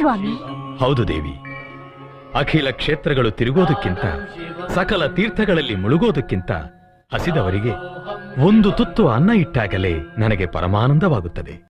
ಸ್ವಾಮಿ ಹೌದು ದೇವಿ. ಅಖಿಲ ಕ್ಷೇತ್ರಗಳು ತಿರುಗೋದಕ್ಕಿಂತ, ಸಕಲ ತೀರ್ಥಗಳಲ್ಲಿ ಮುಳುಗೋದಕ್ಕಿಂತ ಹಸಿದವರಿಗೆ ಒಂದು ತುತ್ತು ಅನ್ನ ಇಟ್ಟಾಗಲೇ ನನಗೆ ಪರಮಾನಂದವಾಗುತ್ತದೆ.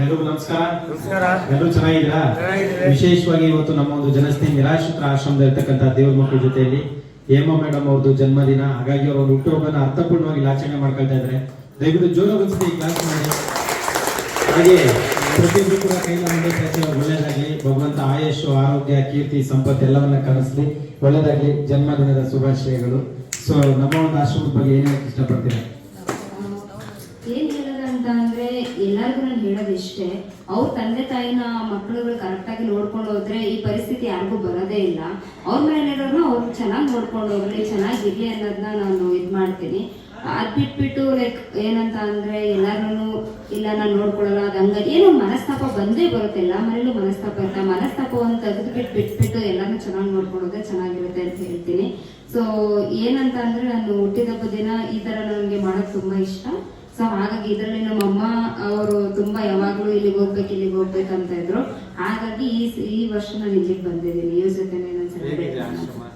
ಎಲ್ರಿಗೂ ನಮಸ್ಕಾರ. ನಮಸ್ಕಾರ. ಎಲ್ಲರೂ ಚೆನ್ನಾಗಿದ್ದೀರಾ? ವಿಶೇಷವಾಗಿ ಇವತ್ತು ನಮ್ಮ ಒಂದು ಜನಸ್ನೇಹಿ ನಿರಾಶ್ರಿತರ ಆಶ್ರಮದ ಇರ್ತಕ್ಕಂಥ ದೇವ್ರ ಮಕ್ಕಳ ಜೊತೆಯಲ್ಲಿ ಹೇಮ ಮೇಡಮ್ ಅವ್ರದ್ದು ಜನ್ಮದಿನ. ಹಾಗಾಗಿ ಅವ್ರ ಹುಟ್ಟುಹಬ್ಬನ ಅರ್ಥಪೂರ್ಣವಾಗಿ ಆಚರಣೆ ಮಾಡ್ಕೊಳ್ತಾ ಇದ್ದಾರೆ. ದಯವಿಟ್ಟು ಜೋರಾಗಿ ಈ ಕ್ಲಾಸ್ ಮಾಡಿ ಹಾಗೆ ಪ್ರತಿಯೊಬ್ಬರು ಕೂಡ ಕೈಲ ಒಳ್ಳೇದಾಗ್ಲಿ ಭಗವಂತ ಆಯಸ್ಸು ಆರೋಗ್ಯ ಕೀರ್ತಿ ಸಂಪತ್ತು ಎಲ್ಲವನ್ನ ಕನಸಲಿ ಒಳ್ಳೇದಾಗಲಿ ಜನ್ಮದಿನದ ಶುಭಾಶಯಗಳು. ಸೊ ನಮ್ಮ ಒಂದು ಆಶ್ರಮದ ಬಗ್ಗೆ ಏನೇ ಹೇಳಕ್ ಎಲ್ಲರಿಗೂ ನಾನು ಹೇಳೋದಿಷ್ಟೇ ಅವ್ರ ತಂದೆ ತಾಯಿನ ಮಕ್ಕಳುಗಳು ಕರೆಕ್ಟಾಗಿ ನೋಡ್ಕೊಂಡು ಹೋದ್ರೆ ಈ ಪರಿಸ್ಥಿತಿ ಯಾರಿಗೂ ಬರೋದೇ ಇಲ್ಲ. ಅವ್ರ ಮನೆಯಲ್ಲಿರೋರ್ನ ಅವ್ರು ಚೆನ್ನಾಗಿ ನೋಡ್ಕೊಂಡು ಹೋಗ್ಲಿ ಚೆನ್ನಾಗಿರ್ಲಿ ಅನ್ನೋದನ್ನ ನಾನು ಇದು ಮಾಡ್ತೀನಿ. ಅದು ಬಿಟ್ಬಿಟ್ಟು ಲೈಕ್ ಏನಂತ ಅಂದ್ರೆ ಎಲ್ಲಾರು ಇಲ್ಲ ನಾನು ನೋಡ್ಕೊಳ್ಳಲ್ಲ, ಅದು ಹಂಗ, ಏನೋ ಮನಸ್ತಾಪ ಬಂದೇ ಬರುತ್ತೆ, ಎಲ್ಲ ಮನೇಲೂ ಮನಸ್ತಾಪ ಇರುತ್ತೆ. ಮನಸ್ತಾಪವನ್ನು ತೆಗೆದು ಬಿಟ್ಟು ಬಿಟ್ಬಿಟ್ಟು ಎಲ್ಲಾನು ಚೆನ್ನಾಗಿ ನೋಡ್ಕೊಳ್ಳೋದೇ ಚೆನ್ನಾಗಿರುತ್ತೆ ಅಂತ ಹೇಳ್ತೀನಿ. ಸೊ ಏನಂತ ಅಂದ್ರೆ ನಾನು ಹುಟ್ಟಿದಬ್ಬ ದಿನ ಈ ತರ ನನಗೆ ಮಾಡೋದು ತುಂಬಾ ಇಷ್ಟ. ಸೊ ಹಾಗಾಗಿ ಇದರಲ್ಲಿ ನಮ್ಮ ಅಮ್ಮ ಅವರು ತುಂಬಾ ಯಾವಾಗ್ಲೂ ಇಲ್ಲಿಗೆ ಹೋಗ್ಬೇಕು ಇಲ್ಲಿಗೆ ಹೋಗ್ಬೇಕಂತ ಇದ್ರು. ಹಾಗಾಗಿ ಈ ಈ ವರ್ಷ ನಾನು ಇಲ್ಲಿಗೆ ಬಂದಿದ್ದೀನಿ. ಇವ್ರ ಜೊತೆ ನಾನು ಮಾಡೋಣ.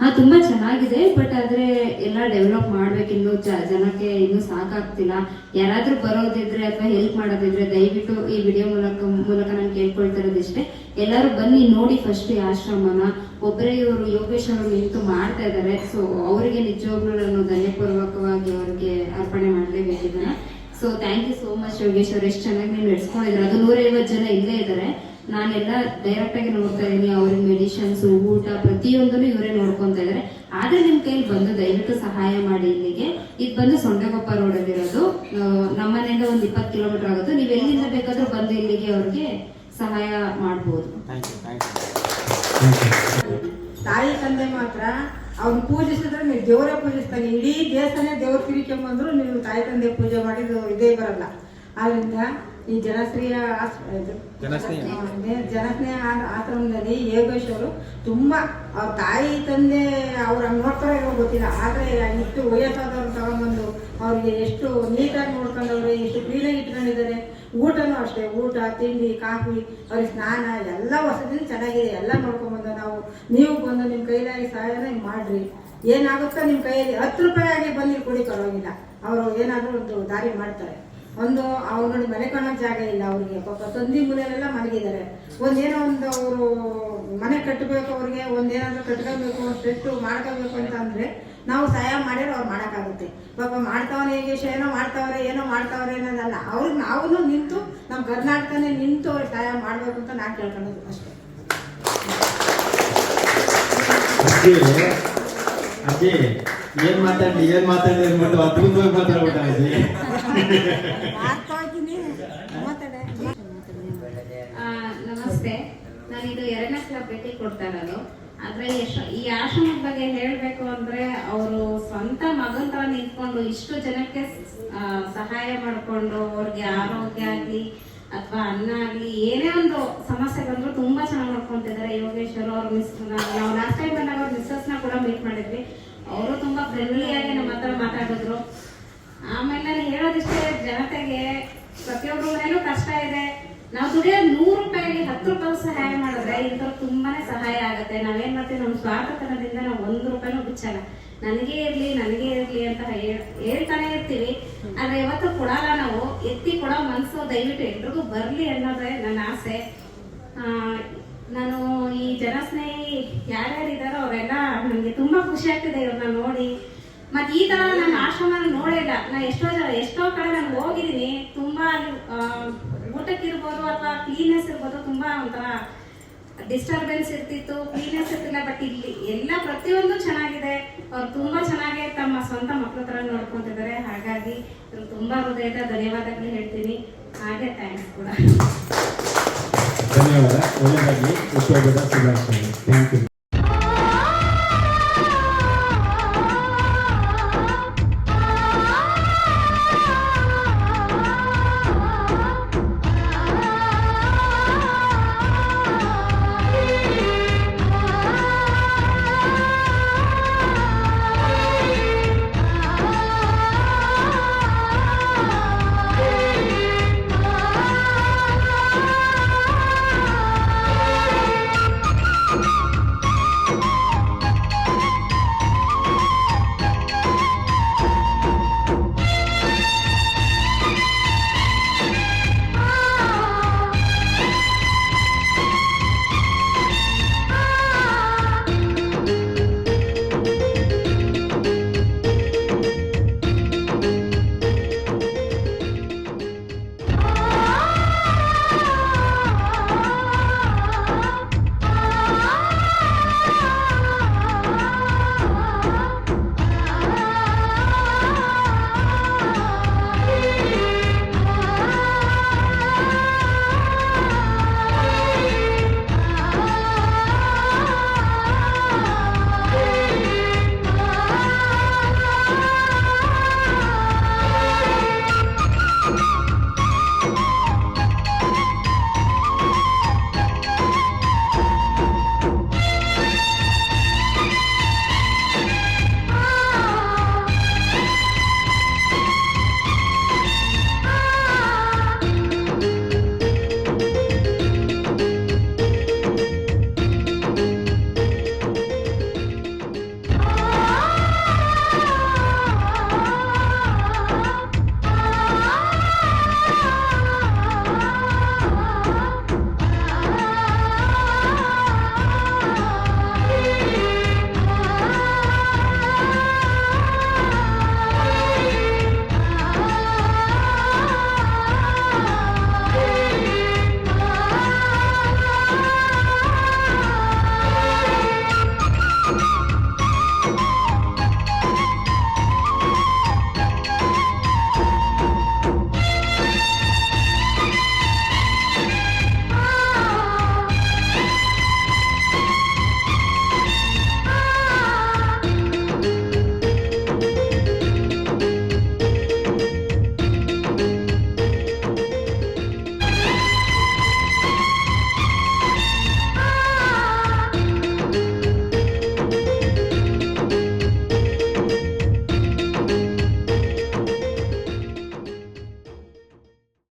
ಹಾ, ತುಂಬಾ ಚೆನ್ನಾಗಿದೆ ಬಟ್ ಆದ್ರೆ ಎಲ್ಲ ಡೆವಲಪ್ ಮಾಡ್ಬೇಕು ಇನ್ನು ಜನಕ್ಕೆ ಇನ್ನು ಸಾಕಾಗ್ತಿಲ್ಲ. ಯಾರಾದ್ರೂ ಬರೋದಿದ್ರೆ ಅಥವಾ ಹೆಲ್ಪ್ ಮಾಡೋದಿದ್ರೆ ದಯವಿಟ್ಟು ಈ ವಿಡಿಯೋ ಮೂಲಕ ಮೂಲಕ ನಾನು ಕೇಳ್ಕೊಳ್ತಾ ಇರೋದಿಷ್ಟೇ ಎಲ್ಲರೂ ಬನ್ನಿ, ನೋಡಿ ಫಸ್ಟ್ ಈ ಆಶ್ರಮನ. ಒಬ್ಬರೇ ಇವರು, ಯೋಗೇಶ್ ಅವರು ನಿಂತು ಮಾಡ್ತಾ ಇದ್ದಾರೆ ಸೊ ಅವರಿಗೆ ನಿಜವಾಗ್ಲೂ ನಾನು ಧನ್ಯಪೂರ್ವಕವಾಗಿ ಅವರಿಗೆ ಅರ್ಪಣೆ ಮಾಡಲೇಬೇಕಿದ್ದಾನೆ so thank you so much Yogesh ಅವ್ರು. ಎಷ್ಟು ಚೆನ್ನಾಗಿ ನೀವು ನಡೆಸ್ಕೊಂಡಿದ್ದಾರೆ. ಅದು ನೂರೈವತ್ತು ಜನ ಇಲ್ಲೇ ಇದ್ದಾರೆ ನಾನೆಲ್ಲ ಡೈರೆಕ್ಟ್ ಆಗಿ ನೋಡ್ತಾ ಇದ್ದೀನಿ. ಅವ್ರಿಗೆ ಮೆಡಿಷನ್ಸ್ ಊಟ ಪ್ರತಿಯೊಂದನ್ನು ಇವರೇ ನೋಡ್ಕೊಂತ ಇದ್ದಾರೆ ಆದ್ರೆ ನಿಮ್ ಕೈಲಿ ಬಂದು ದಯವಿಟ್ಟು ಸಹಾಯ ಮಾಡಿ ಇಲ್ಲಿಗೆ. ಇದು ಬಂದು ಸೊಂಡಗೊಪ್ಪ ರೋಡ್ ಅಲ್ಲಿರೋದು ನಮ್ಮ ಮನೆಯಿಂದ ಒಂದು ಇಪ್ಪತ್ತು ಕಿಲೋಮೀಟರ್ ಆಗುತ್ತೆ. ನೀವು ಎಲ್ಲಿಂದ ಬೇಕಾದ್ರೂ ಬಂದು ಇಲ್ಲಿಗೆ ಅವ್ರಿಗೆ ಸಹಾಯ ಮಾಡ್ಬೋದು. ತಾಯಿ ತಂದೆ ಮಾತ್ರ ಅವ್ನು ಪೂಜಿಸಿದ್ರೆ ನೀವು ದೇವರೇ ಪೂಜಿಸ್ತಾನೆ ಇಡೀ ದೇವಸ್ಥಾನ ದೇವ್ರ ಕಿರಿಕೊಂಬಂದ್ರು ನೀವು ತಾಯಿ ತಂದೆ ಪೂಜೆ ಮಾಡಿದ್ದು ಇದೇ ಬರಲ್ಲ. ಆದ್ರಿಂದ ಈ ಜನಶ್ರೀಯ ಆಸ್ಪ ಇದು- ಜನಸ್ನೇಹ. ಜನಸ್ನೇಹ ಆ- ಆಶ್ರಮದಲ್ಲಿ ಯೋಗೇಶ್ ಅವರು ತುಂಬಾ ಅವ್ರ ತಾಯಿ ತಂದೆ ಅವ್ರ ನೋಡ್ತಾರೆ ಇವಾಗ ಗೊತ್ತಿಲ್ಲ ಆದ್ರೆ ಇಷ್ಟು ವಯಸ್ಸಾದವ್ರು ತಗೊಂಡ್ಬಂದು ಅವ್ರಿಗೆ ಎಷ್ಟು ನೀಟಾಗಿ ನೋಡ್ಕೊಂಡವ್ರೆ ಎಷ್ಟು ಕ್ಲೀನಾಗಿ ಇಟ್ಕೊಂಡಿದ್ದಾರೆ. ಊಟನೂ ಅಷ್ಟೇ ಊಟ ತಿಂಡಿ ಕಾಫಿ ಅವ್ರಿಗೆ ಸ್ನಾನ ಎಲ್ಲ ವಸತಿ ಚೆನ್ನಾಗಿದೆ ಎಲ್ಲ ನೋಡ್ಕೊಂಬಂದು ನಾವು. ನೀವು ಬಂದು ನಿಮ್ಮ ಕೈಲಾಗಿ ಸಹಾಯನ ಹಿಂಗ್ ಮಾಡ್ರಿ. ಏನಾಗುತ್ತೋ ನಿಮ್ಮ ಕೈಯಲ್ಲಿ ಹತ್ತು ರೂಪಾಯಿ ಆಗಿ ಬಂದು ಕೊಡಿ ಪರವಾಗಿಲ್ಲ. ಅವರು ಏನಾದರೂ ಒಂದು ದಾರಿ ಮಾಡ್ತಾರೆ. ಒಂದು ಅವ್ರಗಳು ಮನೆ ಕಾಣೋ ಜಾಗ ಇಲ್ಲ ಅವ್ರಿಗೆ. ಪಾಪ ತಂದಿ ಮೂಲೆಯಲ್ಲೆಲ್ಲ ಮಲಗಿದ್ದಾರೆ. ಒಂದೇನೋ ಒಂದು ಅವರು ಮನೆ ಕಟ್ಟಬೇಕು ಅವ್ರಿಗೆ, ಒಂದೇನಾದ್ರೂ ಕಟ್ಕೋಬೇಕು ಪೆಟ್ಟು ಮಾಡ್ಕೋಬೇಕು ಅಂತ ಅಂದ್ರೆ ನಾವು ಸಹಾಯ ಮಾಡಿದ್ರೆ ಅವ್ರು ಮಾಡೋಕ್ಕಾಗುತ್ತೆ. ಪಾಪ ಮಾಡ್ತಾವನೆ ಹೇಗೆ ಏನೋ ಮಾಡ್ತಾವ್ರೆ ಏನೋ ಮಾಡ್ತಾವ್ರೆ ಅನ್ನೋದಲ್ಲ. ಅವ್ರಿಗೆ ನಾವು ನಿಂತು ನಮ್ಮ ಕರ್ನಾಟಕನೇ ನಿಂತು ಅವ್ರಿಗೆ ಸಹಾಯ ಮಾಡಬೇಕು ಅಂತ ನಾನು ಕೇಳ್ಕೊಳ್ಳೋದು ಅಷ್ಟೇ. ಅಜ್ಜಿ ಏನ್ ಮಾತಾಡ್ಲಿ ಏನ್ ಮಾತಾಡ್ಲಿ ಅಂದ್ಬಿಟ್ಟು ನಮಸ್ತೆ. ನಾನಿದು ಎರಡನೇ ಸಲ ಭೇಟಿ ಕೊಡ್ತಾ ಇರೋದು. ಆದ್ರೆ ಈ ಆಶ್ರಮದ ಬಗ್ಗೆ ಹೇಳ್ಬೇಕು ಅಂದ್ರೆ ಅವರು ಸ್ವಂತ ಮಗನ ತರ ನಿಂತ್ಕೊಂಡು ಇಷ್ಟು ಜನಕ್ಕೆ ಸಹಾಯ ಮಾಡಿಕೊಂಡು ಅವ್ರಿಗೆ ಆರೋಗ್ಯ ಆಗ್ಲಿ ಅಥವಾ ಅನ್ನ ಆಗ್ಲಿ ಏನೇ ಒಂದು ಸಮಸ್ಯೆ ಬಂದ್ರು ತುಂಬಾ ಚೆನ್ನಾಗಿ ನೋಡ್ಕೊಂತಿದ್ದಾರೆ. ಯೋಗೇಶ್ವರ ಅವ್ರ, ಮಿಸ್ ನಾವು ಲಾಸ್ಟ್ ಟೈಮ್ ಬಂದಾಗ ಅವ್ರ ನ ಕೂಡ ಮೀಟ್ ಮಾಡಿದ್ವಿ. ಅವರು ತುಂಬಾ ಫ್ರೆಂಡ್ಲಿ ಆಗಿ ನಮ್ಮ ಹತ್ರ ಮಾತಾಡಿದ್ರು. ಆಮೇಲೆ ನಾನು ಹೇಳೋದಿಷ್ಟೇ, ಜನತೆಗೆ ಪ್ರತಿಯೊಬ್ಬರ ಮನೇಲೂ ಕಷ್ಟ ಇದೆ. ನಾವು ದುಡಿಯೋ ನೂರು ರೂಪಾಯಿಗೆ ಹತ್ತು ರೂಪಾಯಿ ಸಹಾಯ ಮಾಡಿದ್ರೆ ಇಂಥವ್ರು ತುಂಬಾನೇ ಸಹಾಯ ಆಗುತ್ತೆ. ನಾವೇನ್ ಮಾಡ್ತೀವಿ ನಮ್ಮ ಸ್ವಾರ್ಥತನದಿಂದ ನಾವು ಒಂದು ರೂಪಾಯಿನೂ ಬಿಚ್ಚಲ್ಲ. ನನಗೆ ಇರ್ಲಿ ನನಗೆ ಇರ್ಲಿ ಅಂತ ಆದ್ರೆ ಇವತ್ತು ಕೊಡಲ್ಲ ನಾವು. ಎತ್ತಿ ಕೊಡೋ ಮನಸ್ಸು ದಯವಿಟ್ಟು ಎಲ್ರಿಗೂ ಬರಲಿ ಅನ್ನೋದೇ ನನ್ನ ಆಸೆ. ನಾನು ಈ ಜನಸ್ನೇಹಿ ಯಾರ್ಯಾರಿದ್ದಾರೋ ಅವರೆಲ್ಲ ನನಗೆ ತುಂಬಾ ಖುಷಿ ಆಗ್ತಿದೆ ಇವ್ರನ್ನ ನೋಡಿ. ಮತ್ತೆ ಈ ತರ ನಾನು ಆಶ್ರಮ ನೋಡಿಲ್ಲ ನಾ ಎಷ್ಟೋ ಜನ, ಎಷ್ಟೋ ಕಡೆ ನಾನು ಹೋಗಿದ್ದೀನಿ. ತುಂಬಾ ಊಟಕ್ಕಿರ್ಬೋದು ಅಥವಾ ಕ್ಲೀನ್ನೆಸ್ ಇರ್ಬೋದು, ತುಂಬಾ ಒಂಥರ ಡಿಸ್ಟರ್ಬೆನ್ಸ್ ಇರ್ತಿತ್ತು ಕ್ಲೀನ್ನೆಸ್ ಇರ್ತಿಲ್ಲ ಬಟ್ ಇಲ್ಲಿ ಎಲ್ಲ ಪ್ರತಿಯೊಂದು ಚೆನ್ನಾಗಿದೆ. ಅವ್ರು ತುಂಬಾ ಚೆನ್ನಾಗಿ ತಮ್ಮ ಸ್ವಂತ ಮಕ್ಕಳ ತರ ನೋಡ್ಕೊಂತಿದ್ದಾರೆ. ಹಾಗಾಗಿ ತುಂಬಾ ಹೃದಯದ ಧನ್ಯವಾದಗಳು ಹೇಳ್ತೀನಿ. ಹಾಗೆ ಥ್ಯಾಂಕ್ಸ್ ಕೂಡ. ಧನ್ಯವಾದ. ಒಳ್ಳೆ